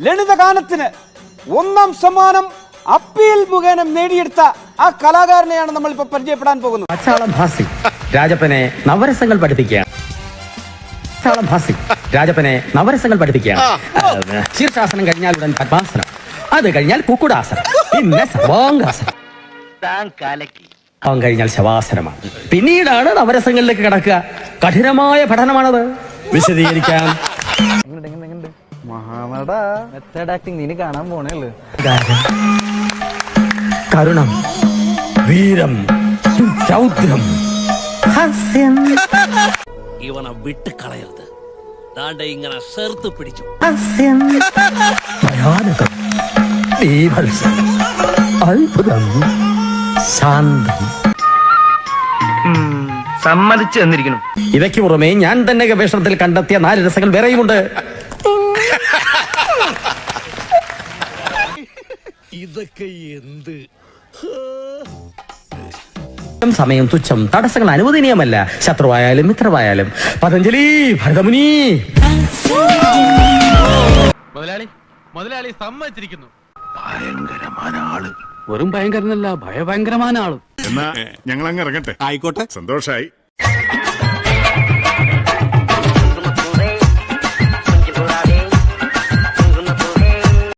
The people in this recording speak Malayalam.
ലളിതഗാനത്തിന് ഒന്നാം സമ്മാനം അപ്പീൽ മുഖേന നേടിയെടുത്ത ആ കലാകാരനെയാണ് നമ്മൾ ഇപ്പൊ പരിചയപ്പെടാൻ പോകുന്നത്. ഭാസി രാജപ്പനെ നവരസങ്ങൾ പഠിപ്പിക്കുകയാണ്. പച്ചാളം ഭാസി രാജപ്പനെ നവരസങ്ങൾ പഠിപ്പിക്കുകയാണ്. ആ, ശീർഷാസനം കഴിഞ്ഞാൽ ഉടൻ പത്മാസനം. അത് കഴിഞ്ഞാൽ കുക്കുടാസനം. പിന്നെ സർവാംഗാസനം അവൻ കഴിഞ്ഞാൽ ശവാസനമാണ്. പിന്നീടാണ് നവരസങ്ങളിലേക്ക് കടക്കുക. കഠിനമായ പഠനമാണത്. വിശദീകരിക്കാം. മഹാനട. മെത്തേഡ് ആക്ടിങ് നീ കാണാൻ പോണേ കരുണം വീരം രൗദ്രം ഹാസ്യം. ഇവനെ വിട്ട് കളയരുത് ദാണ്ട ഇങ്ങനെ ചേർത്ത് പിടിച്ചു. ഹാസ്യം. ഭയാനകം ഭീഭത്സം അത്ഭുതം ശാന്തം. സമ്മതിച്ചു തന്നിരിക്കുന്നു. ഇവയ്ക്ക് പുറമെ ഞാൻ തന്നെ ഗവേഷണത്തിൽ കണ്ടെത്തിയ നാല് രസങ്ങൾ വേറെയുമുണ്ട്. ഇതൊക്കെ എന്ത്? സമയം തുച്ഛം. തടസ്സങ്ങൾ അനുവദനീയമല്ല. ശത്രുവായാലും മിത്രമായാലും പതഞ്ജലി ഭരതമുനി. മുതലാളി മുതലാളി സമ്മതിച്ചിരിക്കുന്നു. വെറും ഭയങ്കരനല്ല ഭയഭയങ്കരമായ ആൾ. എന്നാ ഞങ്ങൾ അങ്ങ് ഇറങ്ങട്ടെ. ആയിക്കോട്ടെ. സന്തോഷായി.